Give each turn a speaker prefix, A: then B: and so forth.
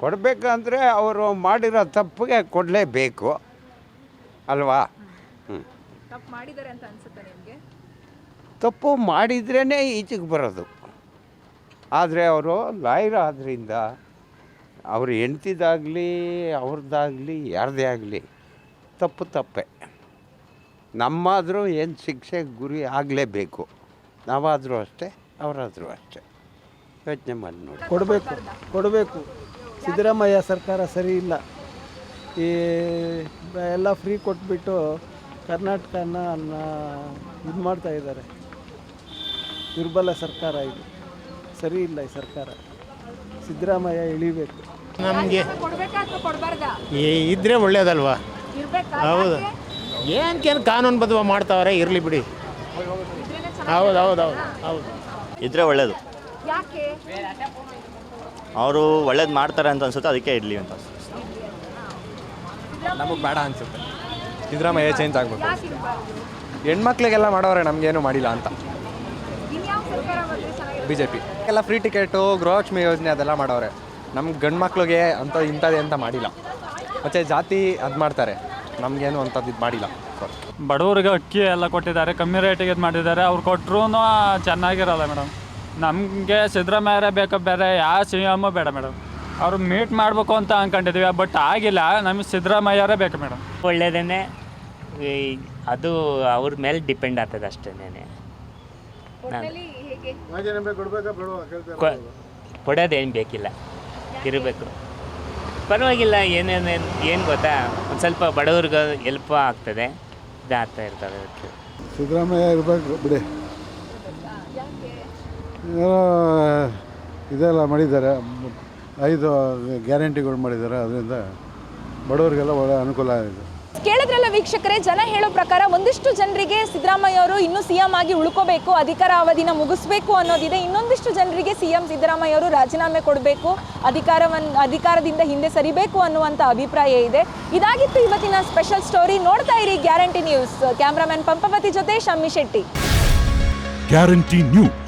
A: ಕೊಡಬೇಕಂದ್ರೆ ಅವರು ಮಾಡಿರೋ ತಪ್ಪಿಗೆ ಕೊಡಲೇಬೇಕು. ಅಲ್ವಾ? ಹ್ಞೂ
B: ತಪ್ಪು ಮಾಡಿದ್ದಾರೆ ಅಂತ ಅನ್ಸುತ್ತೆ ನಿಮಗೆ?
A: ತಪ್ಪು ಮಾಡಿದ್ರೇ ಈಚೆಗೆ ಬರೋದು. ಆದರೆ ಅವರು ಲಾಯರ್ ಆದ್ದರಿಂದ ಅವ್ರ ಹೆಂಡ್ತಿದಾಗಲಿ ಅವ್ರದ್ದಾಗಲಿ ಯಾರದೇ ಆಗಲಿ ತಪ್ಪು ತಪ್ಪೆ. ನಮ್ಮಾದರೂ ಏನು ಶಿಕ್ಷೆಗೆ ಗುರಿ ಆಗಲೇಬೇಕು. ನಾವಾದರೂ ಅಷ್ಟೇ ಅವರಾದರೂ ಅಷ್ಟೇ. ಯೋಚನೆ ಮಾಡಿ ನೋಡಿ.
C: ಕೊಡಬೇಕು ಕೊಡಬೇಕು. ಸಿದ್ದರಾಮಯ್ಯ ಸರ್ಕಾರ ಸರಿ ಇಲ್ಲ. ಈ ಎಲ್ಲ ಫ್ರೀ ಕೊಟ್ಬಿಟ್ಟು ಕರ್ನಾಟಕನ ಇದು ಮಾಡ್ತಾ ಇದ್ದಾರೆ. ದುರ್ಬಲ ಸರ್ಕಾರ ಇದು. ಸರಿ ಇಲ್ಲ ಈ ಸರ್ಕಾರ. ಸಿದ್ದರಾಮಯ್ಯ ಇಳಿಬೇಕು.
D: ನಮಗೆ ಇದ್ರೆ ಒಳ್ಳೇದಲ್ವಾ?
B: ಇರ್ಬೇಕಾ
D: ಹೌದು. ಏನಕ್ಕೇನು ಕಾನೂನು ಮಾಡ್ತಾವ್ರೆ ಇರಲಿ ಬಿಡಿ. ಹೌದು ಹೌದು ಹೌದು ಹೌದು.
E: ಇದ್ರೆ ಒಳ್ಳೇದು.
B: ಯಾಕೆ?
E: ಅವರು ಒಳ್ಳೇದು ಮಾಡ್ತಾರೆ ಅಂತ ಅನ್ಸುತ್ತೆ ಅದಕ್ಕೆ ಇಡ್ಲಿ ಅಂತ
F: ನಮಗೆ ಬೇಡ ಅನ್ಸುತ್ತೆ. ಸಿದ್ದರಾಮಯ್ಯ ಚೇಂಜ್ ಆಗ್ಬೇಕು. ಹೆಣ್ಮಕ್ಳಿಗೆಲ್ಲ ಮಾಡೋರೆ ನಮಗೇನು ಮಾಡಿಲ್ಲ ಅಂತ.
B: ಇನ್ಯಾವ ಸರ್ಕಾರ ಬಂದ್ರೆ ಚೆನ್ನಾಗಿರುತ್ತೆ?
F: ಬಿ ಜೆ ಪಿ ಎಲ್ಲ ಫ್ರೀ ಟಿಕೆಟು ಗೃಹಲಕ್ಷ್ಮಿ ಯೋಜನೆ ಅದೆಲ್ಲ ಮಾಡೋರೆ. ನಮ್ಮ ಗಂಡು ಮಕ್ಳಿಗೆ ಅಂತ ಇಂಥದ್ದೇ ಅಂತ ಮಾಡಿಲ್ಲ. ಮತ್ತು ಜಾತಿ ಅದು ಮಾಡ್ತಾರೆ. ನಮಗೇನು ಅಂಥದ್ದು ಇದು ಮಾಡಿಲ್ಲ.
G: ಬಡವರಿಗೆ ಅಕ್ಕಿ ಎಲ್ಲ ಕೊಟ್ಟಿದ್ದಾರೆ ಕಮ್ಮಿ ರೇಟಿಗೆ ಇದು ಮಾಡಿದ್ದಾರೆ. ಅವ್ರು ಕೊಟ್ಟರು ಚೆನ್ನಾಗಿರಲ್ಲ ಮೇಡಮ್ ನಮಗೆ ಸಿದ್ದರಾಮಯ್ಯ ಬೇಕು ಬೇರೆ ಯಾವ ಸಿ ಎಮ್ಮು ಬೇಡ ಮೇಡಮ್. ಅವ್ರು ಮೀಟ್ ಮಾಡಬೇಕು ಅಂತ ಅಂದ್ಕೊಂಡಿದ್ದೀವಿ ಬಟ್ ಆಗಿಲ್ಲ ನಮಗೆ ಸಿದ್ದರಾಮಯ್ಯರೇ ಬೇಕು ಮೇಡಮ್.
H: ಒಳ್ಳೇದೇನೆ. ಅದು ಅವ್ರ ಮೇಲೆ ಡಿಪೆಂಡ್ ಆಗ್ತದೆ ಅಷ್ಟೇನೆ ಕೊಡೋದೇನು ಬೇಕಿಲ್ಲ. ಇರಬೇಕು. ಪರವಾಗಿಲ್ಲ ಏನೇನು ಏನು ಗೊತ್ತಾ? ಒಂದು ಸ್ವಲ್ಪ ಬಡವ್ರಿಗೆ ಎಲ್ಪ್ ಆಗ್ತದೆ. ಇದಾಗ್ತಾ ಇರ್ತದೆ ಅದಕ್ಕೆ.
I: ಸಿದ್ದರಾಮಯ್ಯ ಇರಬೇಕು ಬಿಡಿ. ಇದೆಲ್ಲ ಮಾಡಿದ್ದಾರೆ. ಐದು ಗ್ಯಾರಂಟಿಗಳು ಮಾಡಿದ್ದಾರೆ. ಅದರಿಂದ ಬಡವರಿಗೆಲ್ಲ ಒಳ್ಳೆ ಅನುಕೂಲ ಆಗಿದೆ.
B: ಕೇಳಿದ್ರಲ್ಲ ವೀಕ್ಷಕರೇ ಜನ ಹೇಳೋ ಪ್ರಕಾರ ಒಂದಿಷ್ಟು ಜನರಿಗೆ ಸಿದ್ದರಾಮಯ್ಯ ಅವರು ಇನ್ನೂ ಸಿ ಎಂ ಆಗಿ ಉಳ್ಕೋಬೇಕು ಅಧಿಕಾರ ಅವಧಿನ ಮುಗಿಸ್ಬೇಕು ಅನ್ನೋದಿದೆ. ಇನ್ನೊಂದಿಷ್ಟು ಜನರಿಗೆ ಸಿ ಎಂ ಸಿದ್ದರಾಮಯ್ಯ ಅವರು ರಾಜೀನಾಮೆ ಕೊಡಬೇಕು ಅಧಿಕಾರವನ್ನು ಅಧಿಕಾರದಿಂದ ಹಿಂದೆ ಸರಿಬೇಕು ಅನ್ನುವಂಥ ಅಭಿಪ್ರಾಯ ಇದೆ. ಇದಾಗಿತ್ತು ಇವತ್ತಿನ ಸ್ಪೆಷಲ್ ಸ್ಟೋರಿ. ನೋಡ್ತಾ ಇರಿ ಗ್ಯಾರಂಟಿ ನ್ಯೂಸ್. ಕ್ಯಾಮ್ರಾಮನ್ ಪಂಪವತಿ ಜೊತೆ ಶಮ್ಮಿ ಶೆಟ್ಟಿ.
J: Guarantee news.